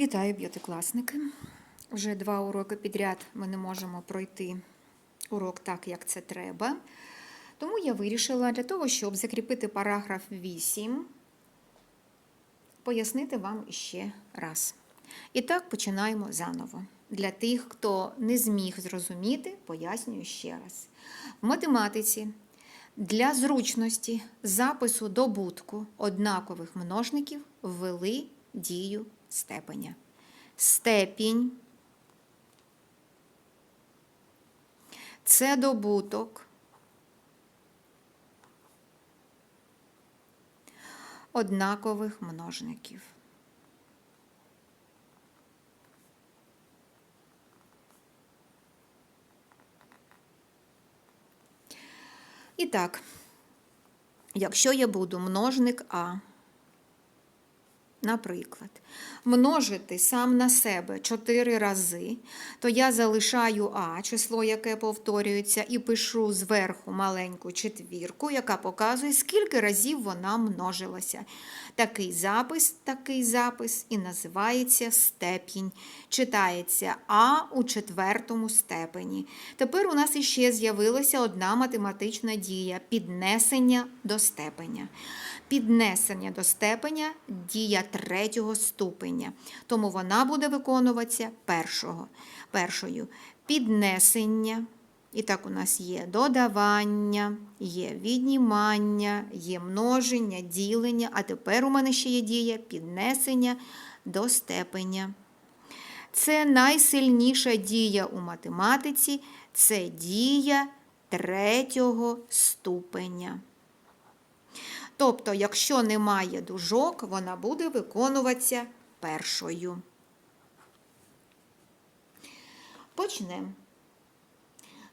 Вітаю, п'ятикласники. Вже два уроки підряд ми не можемо пройти урок так, як це треба. Тому я вирішила для того, щоб закріпити параграф 8, пояснити вам іще раз. І так починаємо заново. Для тих, хто не зміг зрозуміти, пояснюю ще раз. В математиці для зручності запису добутку однакових множників ввели дію степеня. Степінь це добуток однакових множників. І так, якщо я буду множник А, наприклад, множити сам на себе 4 рази, то я залишаю А, число, яке повторюється, і пишу зверху маленьку четвірку, яка показує, скільки разів вона множилася. Такий запис, такий запис і називається степінь. Читається А у четвертому степені. Тепер у нас іще з'явилася одна математична дія піднесення до степеня. Піднесення до степеня дія третього ступеня. Тому вона буде виконуватися першого. першою. Піднесення. І так у нас є додавання, є віднімання, є множення, ділення, а тепер у мене ще є дія піднесення до степеня. Це найсильніша дія у математиці, це дія третього ступеня. Тобто, якщо немає дужок, вона буде виконуватися першою. Почнемо.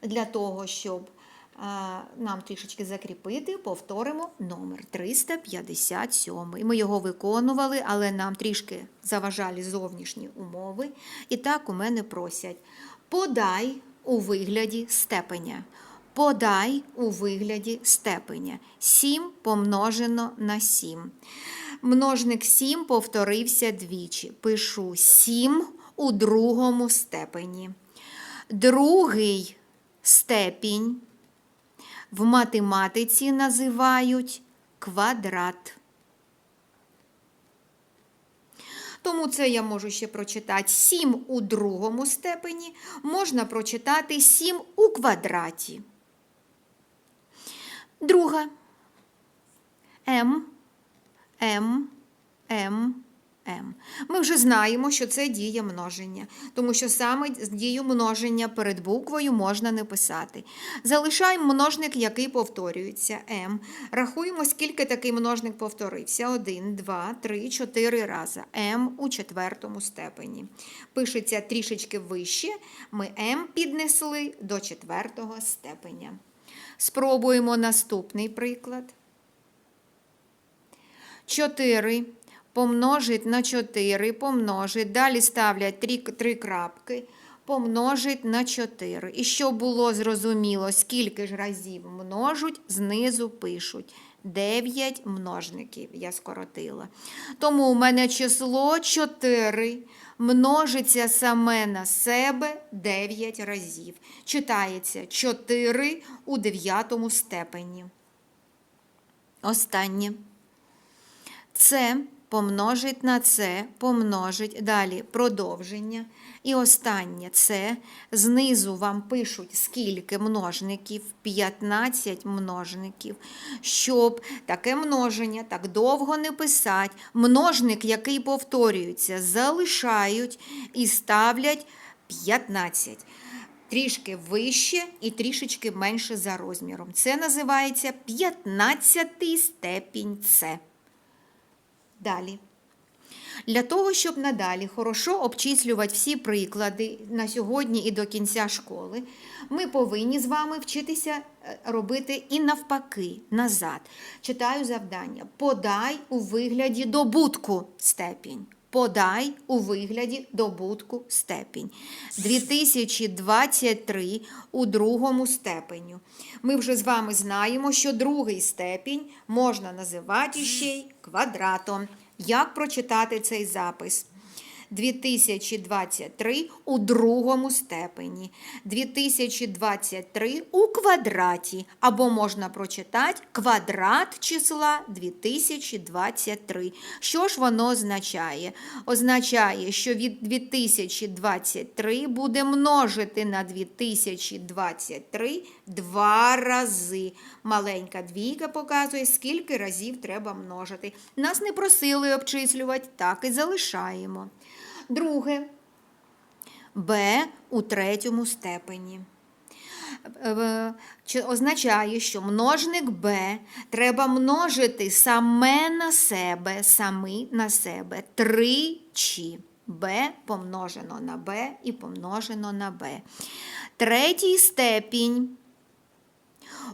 Для того, щоб а, нам трішечки закріпити, повторимо номер 357. Ми його виконували, але нам трішки заважали зовнішні умови. І так у мене просять: подай у вигляді степеня. Подай у вигляді степеня. 7 помножено на 7. Множник 7 повторився двічі. Пишу 7 у другому степені. Другий степінь в математиці називають квадрат. Тому це я можу ще прочитати 7 у другому степені, можна прочитати 7 у квадраті. Друга М, М, М, М. Ми вже знаємо, що це дія множення, тому що саме дію множення перед буквою можна не писати. Залишаємо множник, який повторюється М. Рахуємо, скільки такий множник повторився. 1, 2, 3, 4 рази. М у четвертому степені. Пишеться трішечки вище. Ми М піднесли до четвертого степеня. Спробуємо наступний приклад. 4 помножить на 4, помножить, далі ставлять 3, 3 крапки, помножить на 4. І щоб було зрозуміло, скільки ж разів множуть, знизу пишуть 9 множників, я скоротила. Тому у мене число 4 множиться саме на себе 9 разів. Читається 4 у 9 степені. Останнє. Це помножить на це, помножить, далі продовження. І останнє це знизу вам пишуть, скільки множників, 15 множників. Щоб таке множення так довго не писати, множник, який повторюється, залишають і ставлять 15. Трішки вище і трішечки менше за розміром. Це називається 15 степінь С. Далі. Для того, щоб надалі хорошо обчислювати всі приклади на сьогодні і до кінця школи, ми повинні з вами вчитися е, робити і навпаки, назад. Читаю завдання. Подай у вигляді добутку степінь. Подай у вигляді добутку степінь. 2023 у другому степеню. Ми вже з вами знаємо, що другий степінь можна називати ще й квадратом. Як прочитати цей запис? 2023 у другому степені. 2023 у квадраті. Або можна прочитати квадрат числа 2023. Що ж воно означає? Означає, що від 2023 буде множити на 2023 два рази. Маленька двійка показує, скільки разів треба множити. Нас не просили обчислювати, так і залишаємо. Друге. Б у третьому степені. Е, чи означає, що множник Б треба множити саме на себе, самі на себе тричі. Б помножено на Б і помножено на Б. Третій степінь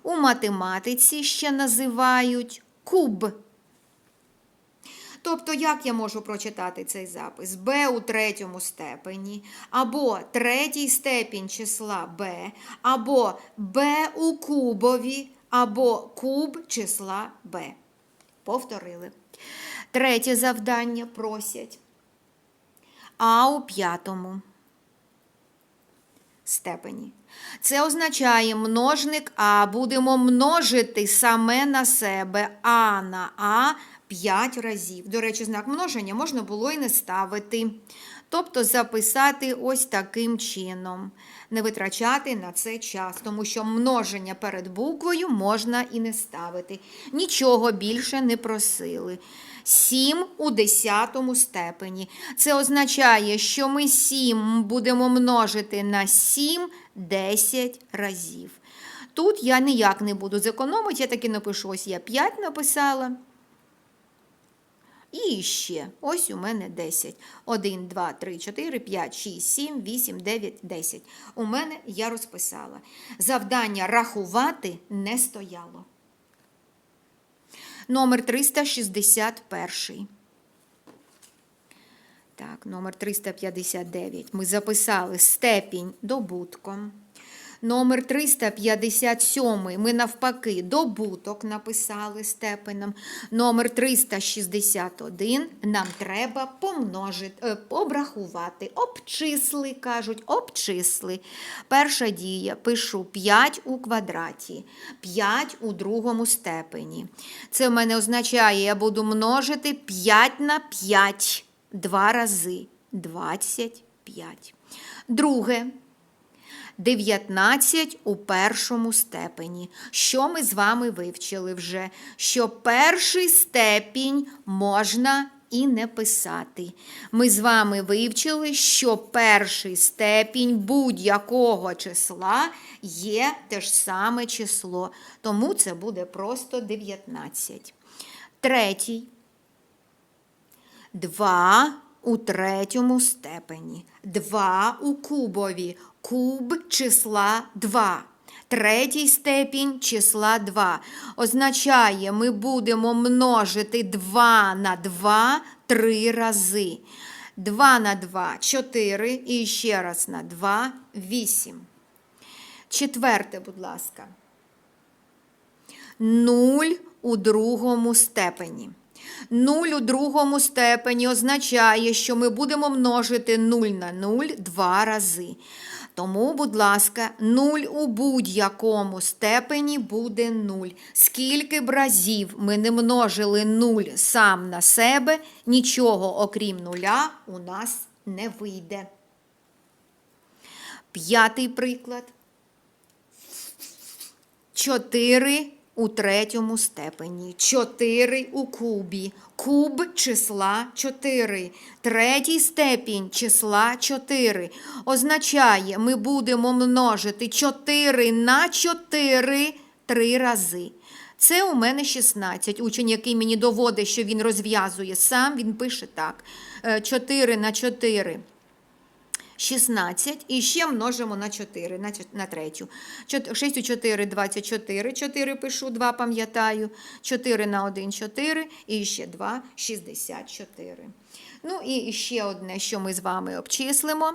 у математиці ще називають куб. Тобто, як я можу прочитати цей запис? b у третьому степені, або третій степінь числа b, або b у кубові, або куб числа b. Повторили. Третє завдання просять. А у п'ятому степені. Це означає множник А. Будемо множити саме на себе А на А 5 разів. До речі, знак множення можна було і не ставити. Тобто записати ось таким чином. Не витрачати на це час, тому що множення перед буквою можна і не ставити. Нічого більше не просили. 7 у десятому степені. Це означає, що ми 7 будемо множити на 7 10 разів. Тут я ніяк не буду зекономити, я таки напишу, ось я 5 написала. І ще, ось у мене 10. 1, 2, 3, 4, 5, 6, 7, 8, 9, 10. У мене я розписала. Завдання рахувати не стояло. Номер 361. Так, номер 359. Ми записали степінь добутком. Номер 357 ми навпаки добуток написали степеном. Номер 361 нам треба помножити, е, обрахувати. Обчисли, кажуть, обчисли. Перша дія пишу 5 у квадраті, 5 у другому степені. Це в мене означає, я буду множити 5 на 5 два рази. 25. Друге. 19 у першому степені. Що ми з вами вивчили вже? Що перший степінь можна і не писати. Ми з вами вивчили, що перший степінь будь-якого числа є те ж саме число. Тому це буде просто 19. Третій. 2 у третьому степені. 2 у кубові. Куб числа 2. Третій степінь числа 2. Означає, ми будемо множити 2 на 2 3 рази. 2 на 2 4 і ще раз на 2 8. Четверте, будь ласка. 0 у другому степені. 0 у другому степені означає, що ми будемо множити 0 на 0 два рази. Тому, будь ласка, 0 у будь-якому степені буде 0. Скільки б разів ми не множили 0 сам на себе, нічого окрім нуля у нас не вийде. П'ятий приклад. 4 у третьому степені. 4 у кубі. Куб числа 4. Третій степінь числа 4. Означає, ми будемо множити 4 на 4 три рази. Це у мене 16. Учень, який мені доводить, що він розв'язує сам, він пише так. 4 на 4. 16 і ще множимо на 4, на, третю. 6 у 4 – 24, 4 пишу, 2 пам'ятаю, 4 на 1 – 4 і ще 2 – 64. Ну і ще одне, що ми з вами обчислимо.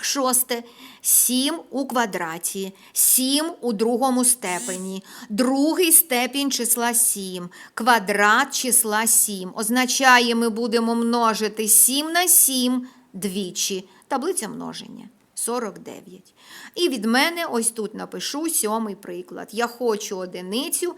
шосте. 7 у квадраті, 7 у другому степені, другий степінь числа 7, квадрат числа 7. Означає, ми будемо множити 7 на 7 двічі. Таблиця множення. 49. І від мене ось тут напишу сьомий приклад. Я хочу одиницю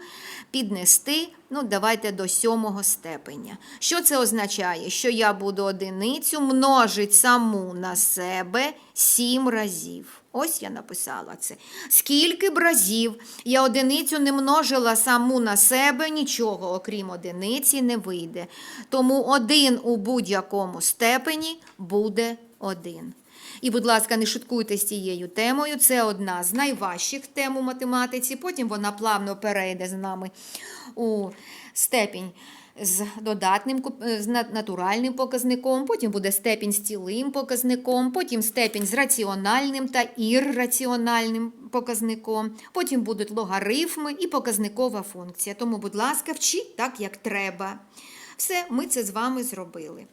піднести, ну, давайте до сьомого степеня. Що це означає? Що я буду одиницю множити саму на себе 7 разів. Ось я написала це. Скільки б разів я одиницю не множила саму на себе, нічого, окрім одиниці, не вийде. Тому один у будь-якому степені буде один. І, будь ласка, не шуткуйте з цією темою. Це одна з найважчих тем у математиці. Потім вона плавно перейде з нами у степінь з додатним е, з натуральним показником, потім буде степінь з цілим показником, потім степінь з раціональним та ірраціональним показником, потім будуть логарифми і показникова функція. Тому, будь ласка, вчіть так, як треба. Все, ми це з вами зробили.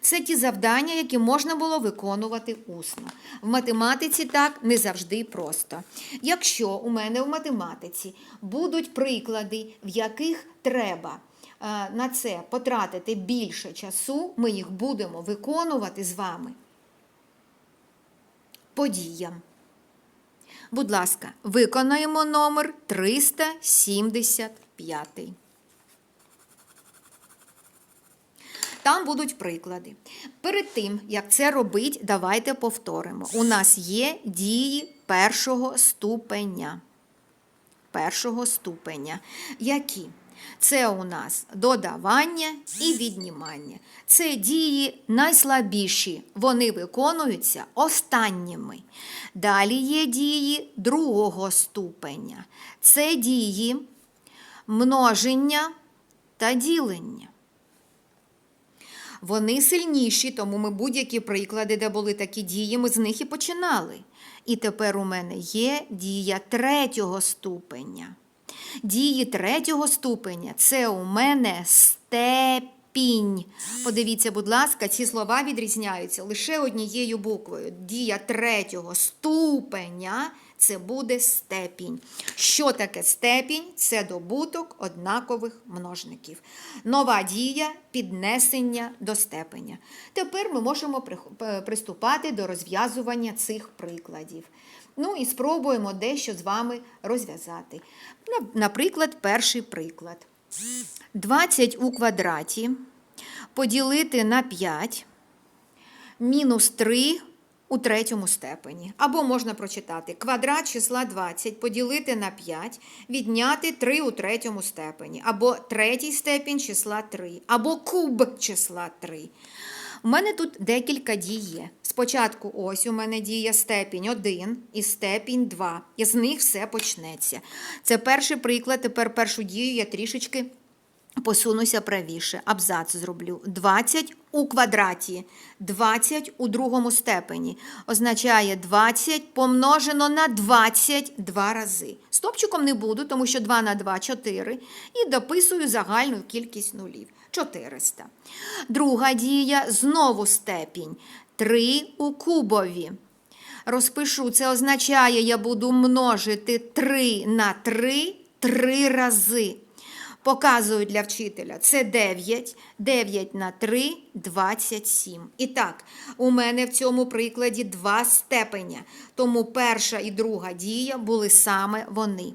Це ті завдання, які можна було виконувати усно. В математиці так не завжди просто. Якщо у мене в математиці будуть приклади, в яких треба е, на це потратити більше часу, ми їх будемо виконувати з вами по діям. Будь ласка, виконаємо номер 375. Там будуть приклади. Перед тим, як це робить, давайте повторимо. У нас є дії першого ступеня. Першого ступеня. Які? Це у нас додавання і віднімання. Це дії найслабіші. Вони виконуються останніми. Далі є дії другого ступеня. Це дії множення та ділення. Вони сильніші, тому ми будь-які приклади, де були такі дії, ми з них і починали. І тепер у мене є дія третього ступеня. Дії третього ступеня це у мене степінь. Подивіться, будь ласка, ці слова відрізняються лише однією буквою. Дія третього ступеня це буде степінь. Що таке степінь? Це добуток однакових множників. Нова дія піднесення до степеня. Тепер ми можемо приступати до розв'язування цих прикладів. Ну і спробуємо дещо з вами розв'язати. Наприклад, перший приклад. 20 у квадраті поділити на 5 мінус 3 у третьому степені. Або можна прочитати квадрат числа 20 поділити на 5, відняти 3 у третьому степені, або третій степінь числа 3, або куб числа 3. У мене тут декілька дій є. Спочатку ось у мене діє степінь 1 і степінь 2. І з них все почнеться. Це перший приклад. Тепер першу дію я трішечки посунуся правіше. Абзац зроблю. 20 у квадраті, 20 у другому степені. Означає 20 помножено на 20 два рази. Стопчиком не буду, тому що 2 на 2 – 4. І дописую загальну кількість нулів. 400. Друга дія знову степінь. 3 у кубові. Розпишу, це означає, я буду множити 3 на 3 три рази. Показую для вчителя. Це 9. 9 на 3 – 27. І так, у мене в цьому прикладі два степеня. Тому перша і друга дія були саме вони.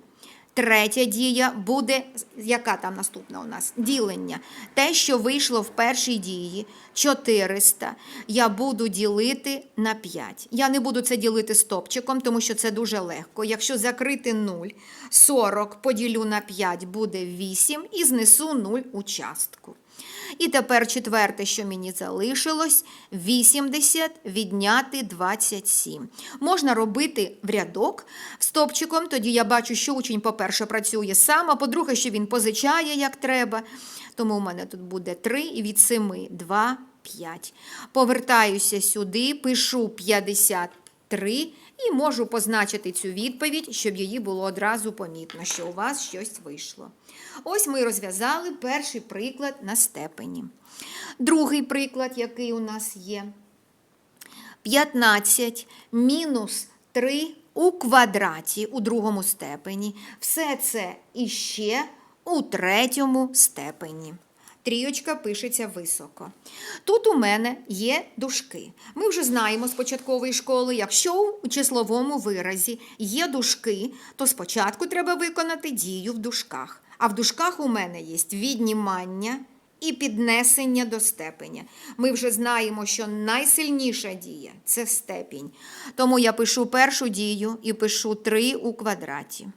Третя дія буде, яка там наступна у нас? Ділення. Те, що вийшло в першій дії 400, я буду ділити на 5. Я не буду це ділити стопчиком, тому що це дуже легко. Якщо закрити 0, 40 поділю на 5 буде 8 і знесу 0 у частку. І тепер четверте, що мені залишилось, 80 відняти 27. Можна робити в рядок стопчиком, тоді я бачу, що учень, по-перше, працює сам, а по-друге, що він позичає, як треба. Тому у мене тут буде 3 і від 7 2, 5. Повертаюся сюди, пишу 53 і можу позначити цю відповідь, щоб її було одразу помітно, що у вас щось вийшло. Ось ми розв'язали перший приклад на степені. Другий приклад, який у нас є. 15 мінус 3 у квадраті у другому степені. Все це іще у третьому степені. Трійочка пишеться високо. Тут у мене є дужки. Ми вже знаємо з початкової школи, якщо у числовому виразі є дужки, то спочатку треба виконати дію в дужках. А в дужках у мене є віднімання і піднесення до степеня. Ми вже знаємо, що найсильніша дія це степінь. Тому я пишу першу дію і пишу 3 у квадраті.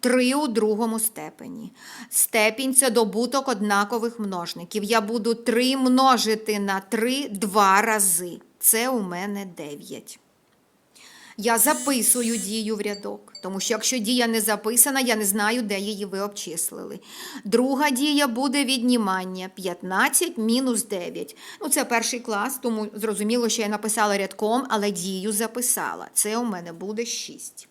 3 у другому степені. Степінь це добуток однакових множників. Я буду 3 множити на 3 два рази. Це у мене 9. Я записую дію в рядок, тому що якщо дія не записана, я не знаю, де її ви обчислили. Друга дія буде віднімання 15 мінус 9. Ну, це перший клас, тому зрозуміло, що я написала рядком, але дію записала. Це у мене буде 6.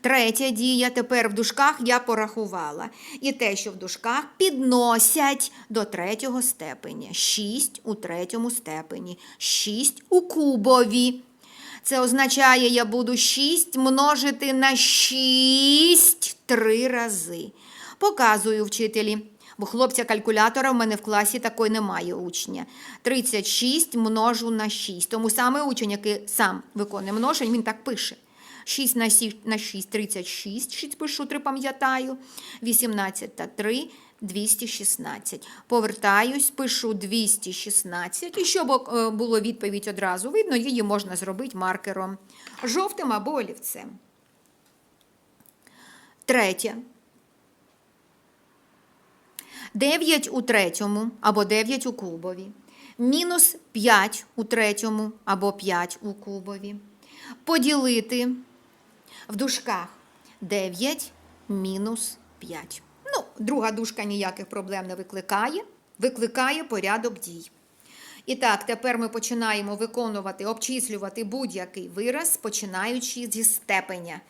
Третя дія тепер в дужках я порахувала. І те, що в дужках підносять до третього степеня. 6 у третьому степені, 6 у кубові. Це означає, я буду 6 множити на 6 три рази. Показую вчителі. Бо хлопця калькулятора в мене в класі такої немає учня. 36 множу на 6. Тому саме учень, який сам виконує множень, він так пише. 6 на 6, на 6 36, 6 пишу, 3 пам'ятаю. 18 та 3 216. Повертаюсь, пишу 216. І щоб е, було відповідь одразу видно, її можна зробити маркером жовтим або олівцем. Третє. 9 у третьому або 9 у кубові. Мінус 5 у третьому або 5 у кубові. Поділити в дужках 9 мінус 5. Ну, друга дужка ніяких проблем не викликає. Викликає порядок дій. І так, тепер ми починаємо виконувати, обчислювати будь-який вираз, починаючи зі степеня.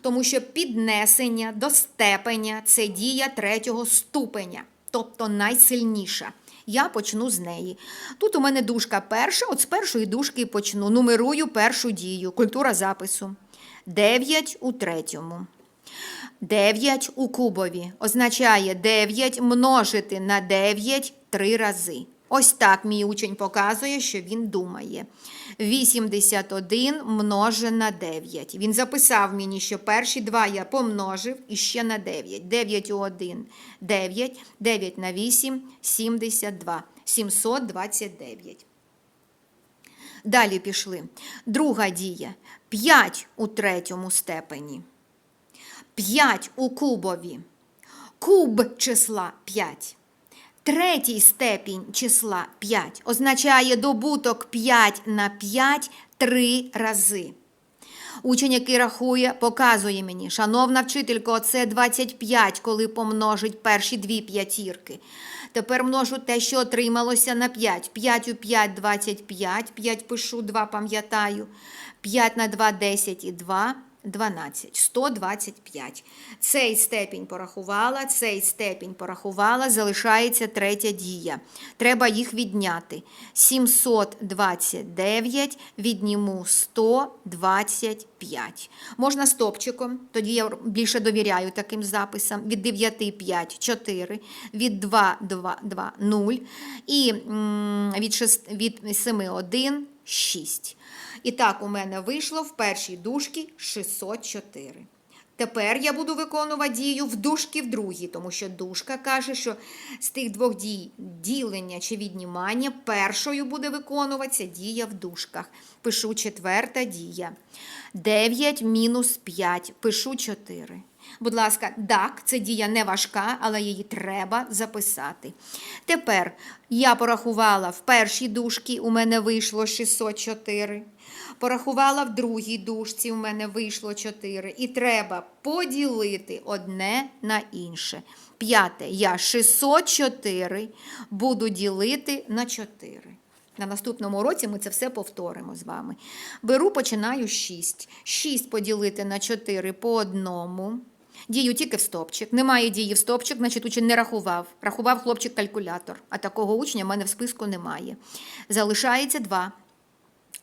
Тому що піднесення до степеня це дія третього ступеня, тобто найсильніша. Я почну з неї. Тут у мене дужка перша, от з першої дужки почну. Нумерую першу дію, культура запису. 9 у третьому. 9 у кубові означає 9 множити на 9 три рази. Ось так мій учень показує, що він думає. 81 множе на 9. Він записав мені, що перші два я помножив і ще на 9. 9 у 1 – 9, 9 на 8 – 72. 729. Далі пішли. Друга дія. 5 у третьому степені. 5 у кубові. Куб числа 5. Третій степінь числа 5 означає добуток 5 на 5 три рази. Учень, який рахує, показує мені, шановна вчителько, це 25, коли помножить перші дві п'ятірки. Тепер множу те, що отрималося на 5. 5 у 5 – 25, 5 пишу, 2 пам'ятаю. 5 на 2 – 10 і 2 – 12, 125. Цей степінь порахувала, цей степінь порахувала, залишається третя дія. Треба їх відняти. 729 відніму 125. Можна стопчиком, тоді я більше довіряю таким записам. Від 9 5 4, від 2 2, 2 0 і від, 6, від 7 1 6. І так у мене вийшло в першій дужці 604. Тепер я буду виконувати дію в дужці в другій, тому що дужка каже, що з тих двох дій ділення чи віднімання першою буде виконуватися дія в дужках. Пишу четверта дія. 9 мінус 5, пишу 4. Будь ласка, так, це дія не важка, але її треба записати. Тепер я порахувала в першій дужці, у мене вийшло 604. Порахувала в другій дужці, у мене вийшло 4. І треба поділити одне на інше. П'яте, я 604 буду ділити на 4. На наступному році ми це все повторимо з вами. Беру, починаю 6. 6 поділити на 4 по одному. Дію тільки в стопчик. Немає дії в стопчик, значить учень не рахував. Рахував хлопчик калькулятор, а такого учня в мене в списку немає. Залишається 2.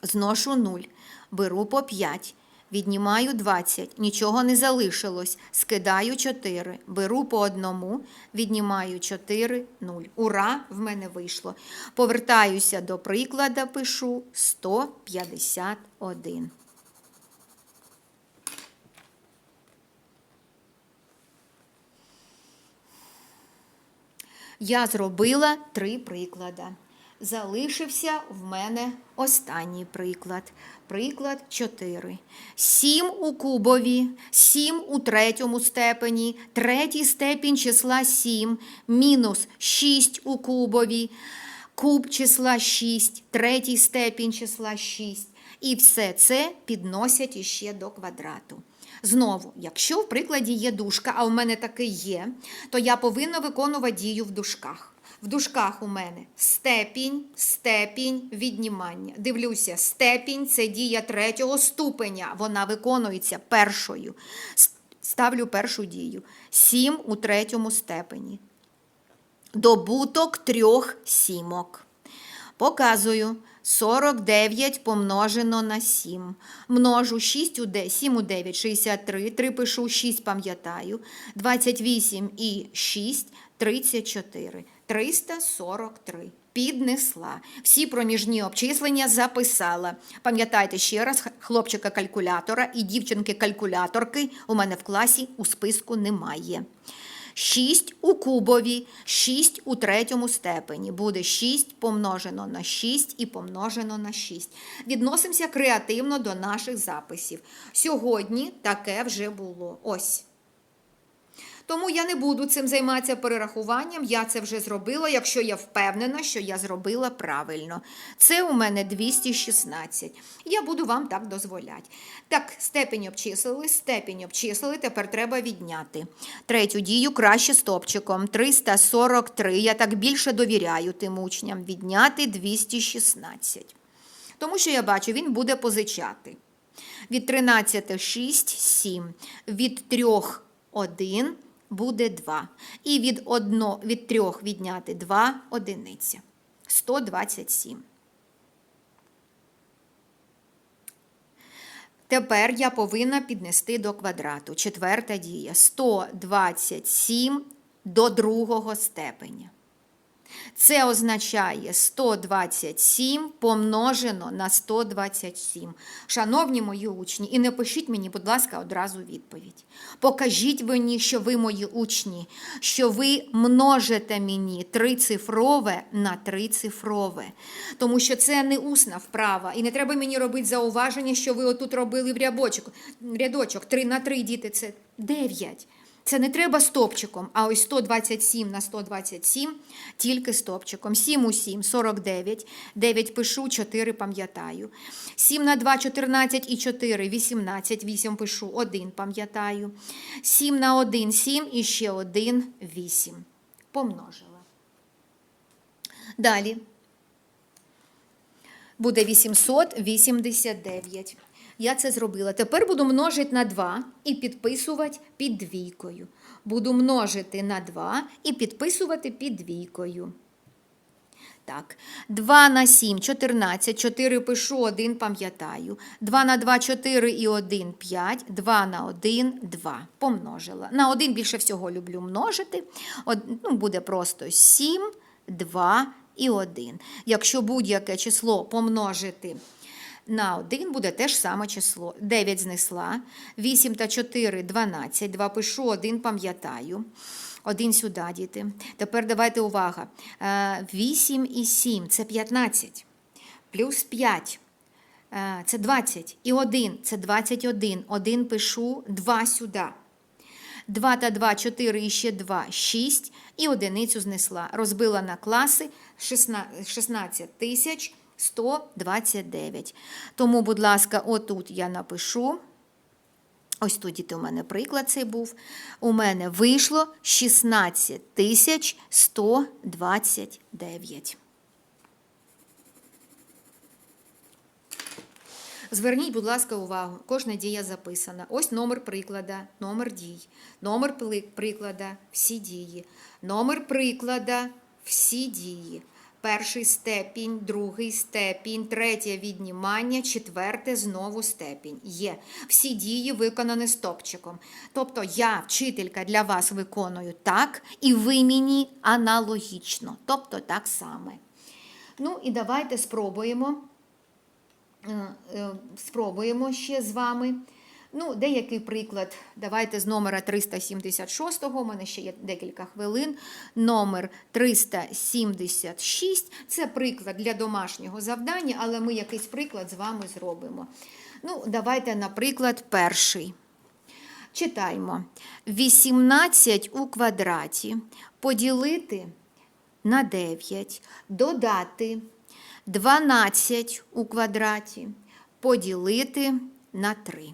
Зношу 0. Беру по 5. Віднімаю 20. Нічого не залишилось. Скидаю 4. Беру по одному. Віднімаю 4, 0. Ура! В мене вийшло. Повертаюся до приклада, пишу 151. Я зробила три приклади. Залишився в мене останній приклад. Приклад 4. 7 у кубові, 7 у третьому степені, третій степінь числа 7, мінус 6 у кубові, куб числа 6, третій степінь числа 6. І все це підносять іще до квадрату. Знову, якщо в прикладі є дужка, а у мене таки є, то я повинна виконувати дію в дужках. В дужках у мене степінь, степінь, віднімання. Дивлюся, степінь це дія третього ступеня. Вона виконується першою. Ставлю першу дію. 7 у третьому степені. Добуток трьох сімок. Показую 49 помножено на 7. Множу 6 у 9, 7 у 9, 63. 3 пишу, 6 пам'ятаю. 28 і 6, 34. 343. Піднесла. Всі проміжні обчислення записала. Пам'ятайте ще раз, хлопчика-калькулятора і дівчинки-калькуляторки у мене в класі у списку немає. 6 у кубові, 6 у третьому степені. Буде 6 помножено на 6 і помножено на 6. Відносимося креативно до наших записів. Сьогодні таке вже було. Ось. Тому я не буду цим займатися перерахуванням. Я це вже зробила, якщо я впевнена, що я зробила правильно. Це у мене 216. Я буду вам так дозволяти. Так, степень обчислили, степень обчислили, тепер треба відняти. Третю дію краще стопчиком. 343. Я так більше довіряю тим учням. Відняти 216. Тому що я бачу, він буде позичати. Від 13 6, 7. Від 3 1 буде 2. І від, 1, від 3 відняти 2 одиниці. 127. Тепер я повинна піднести до квадрату. Четверта дія. 127 до другого степеня. Це означає 127 помножено на 127. Шановні мої учні, і не пишіть мені, будь ласка, одразу відповідь. Покажіть мені, що ви мої учні, що ви множите мені трицифрове на трицифрове. Тому що це не усна вправа. І не треба мені робити зауваження, що ви отут робили в рядочок. Рядочок 3 на 3, діти, це 9. Це не треба стопчиком, а ось 127 на 127 тільки стопчиком. 7 у 7 – 49, 9 пишу, 4 пам'ятаю. 7 на 2 – 14 і 4 – 18, 8 пишу, 1 пам'ятаю. 7 на 1 – 7 і ще 1 – 8. Помножила. Далі. Буде 889. Я це зробила. Тепер буду множити на 2 і підписувати під двійкою. Буду множити на 2 і підписувати під двійкою. Так, 2 на 7 14, 4 пишу, 1 пам'ятаю. 2 на 2 4 і 1 5, 2 на 1 2. Помножила. На 1 більше всього люблю множити. Од, ну, буде просто 7, 2 і 1. Якщо будь-яке число помножити на 1 буде те ж саме число. 9 знесла, 8 та 4 – 12, 2 пишу, 1 пам'ятаю. Один сюди, діти. Тепер давайте увага. 8 і 7 – це 15. Плюс 5 – це 20. І 1 – це 21. 1 пишу, 2 сюди. 2 та 2 – 4 і ще 2 – 6. І одиницю знесла. Розбила на класи 16 тисяч 129. Тому, будь ласка, отут я напишу. Ось тут діти, у мене приклад цей був. У мене вийшло 16 тисяч 129. Зверніть, будь ласка, увагу, кожна дія записана. Ось номер приклада, номер дій, номер приклада, всі дії, номер приклада, всі дії, перший степінь, другий степінь, третє віднімання, четверте знову степінь. Є. Всі дії виконані стопчиком. Тобто я, вчителька, для вас виконую так, і ви мені аналогічно. Тобто так само. Ну і давайте спробуємо. Е, е, Спробуємо ще з вами. Ну, деякий приклад. Давайте з номера 376, у мене ще є декілька хвилин. Номер 376 це приклад для домашнього завдання, але ми якийсь приклад з вами зробимо. Ну, давайте, наприклад, перший. Читаємо. 18 у квадраті поділити на 9, додати 12 у квадраті, поділити на 3.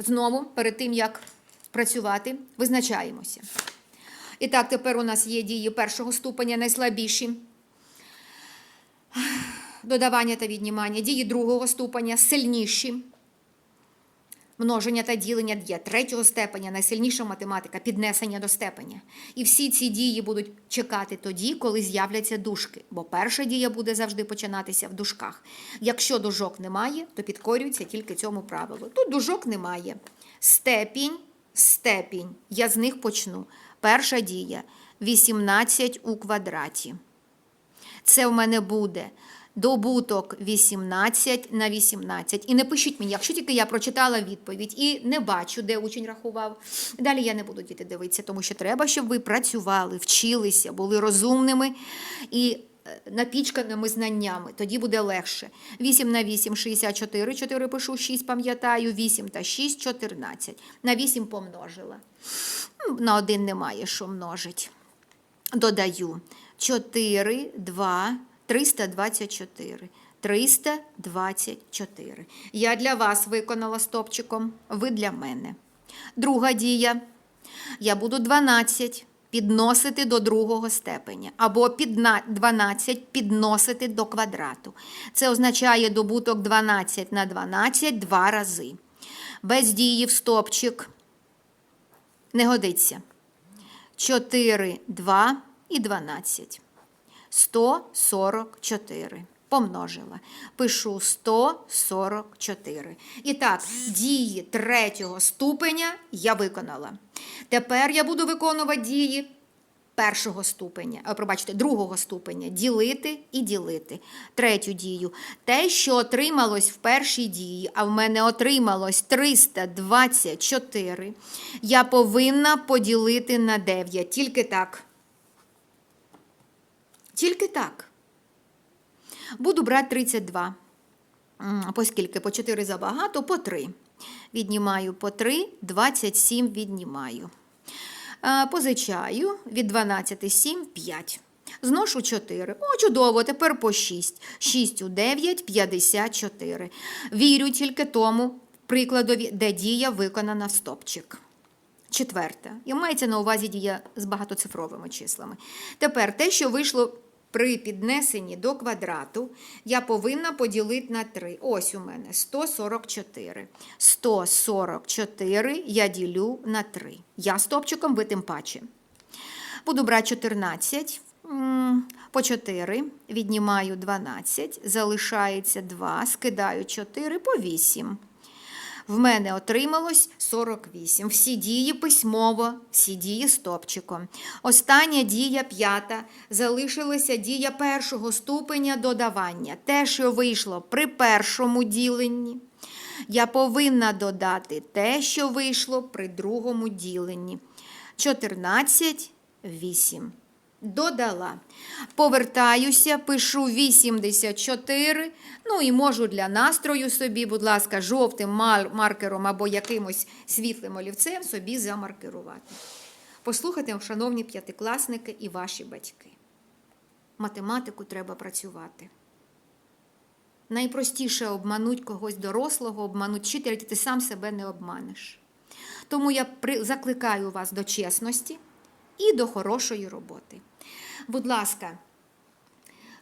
Знову, перед тим, як працювати, визначаємося. І так, тепер у нас є дії першого ступеня найслабіші. Додавання та віднімання. Дії другого ступеня сильніші. Множення та ділення є третього степеня, найсильніша математика, піднесення до степеня. І всі ці дії будуть чекати тоді, коли з'являться дужки. Бо перша дія буде завжди починатися в дужках. Якщо дужок немає, то підкорюється тільки цьому правилу. Тут дужок немає. Степінь, степінь. Я з них почну. Перша дія 18 у квадраті. Це в мене буде добуток 18 на 18. І не пишіть мені, якщо тільки я прочитала відповідь і не бачу, де учень рахував. Далі я не буду діти дивитися, тому що треба, щоб ви працювали, вчилися, були розумними і е, напічканими знаннями. Тоді буде легше. 8 на 8 – 64, 4 пишу, 6 пам'ятаю, 8 та 6 – 14. На 8 помножила. На 1 немає, що множить додаю 4, 2, 324. 324. Я для вас виконала стопчиком, ви для мене. Друга дія. Я буду 12 підносити до другого степеня, або підна- 12 підносити до квадрату. Це означає добуток 12 на 12 два рази. Без дії в стопчик не годиться. 4, 2 і 12. 144. Помножила. Пишу 144. І так, дії третього ступеня я виконала. Тепер я буду виконувати дії першого ступеня, а, пробачте, другого ступеня ділити і ділити. Третю дію. Те, що отрималось в першій дії, а в мене отрималось 324, я повинна поділити на 9. Тільки так. Тільки так. Буду брати 32. М, По 4 забагато, по 3. Віднімаю по 3, 27 віднімаю. Е, Позичаю від 12 7, 5. Зношу 4. О, чудово, тепер по 6. 6 у 9, 54. Вірю тільки тому прикладові, де дія виконана в стопчик. Четверта. І мається на увазі дія з багатоцифровими числами. Тепер те, що вийшло при піднесенні до квадрату, я повинна поділити на 3. Ось у мене 144. 144 я ділю на 3. Я стопчиком, ви тим паче. Буду брати 14. По 4 віднімаю 12, залишається 2, скидаю 4 по 8. В мене отрималось 48. Всі дії письмово, всі дії стопчиком. Остання дія п'ята. Залишилася дія першого ступеня додавання. Те, що вийшло при першому діленні. Я повинна додати те, що вийшло при другому діленні. 14, 8. Додала. Повертаюся, пишу 84. Ну і можу для настрою собі, будь ласка, жовтим маркером або якимось світлим олівцем собі замаркерувати. Послухайте, шановні п'ятикласники і ваші батьки. Математику треба працювати. Найпростіше обмануть когось дорослого, обмануть вчителя, ти сам себе не обманеш. Тому я закликаю вас до чесності і до хорошої роботи. Будь ласка,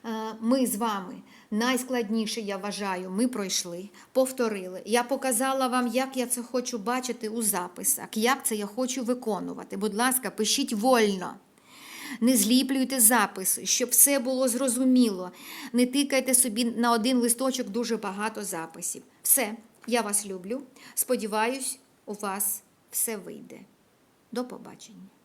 е, ми з вами найскладніше, я вважаю, ми пройшли, повторили. Я показала вам, як я це хочу бачити у записах, як це я хочу виконувати. Будь ласка, пишіть вольно. Не зліплюйте записи, щоб все було зрозуміло. Не тикайте собі на один листочок дуже багато записів. Все, я вас люблю. Сподіваюсь, у вас все вийде. До побачення.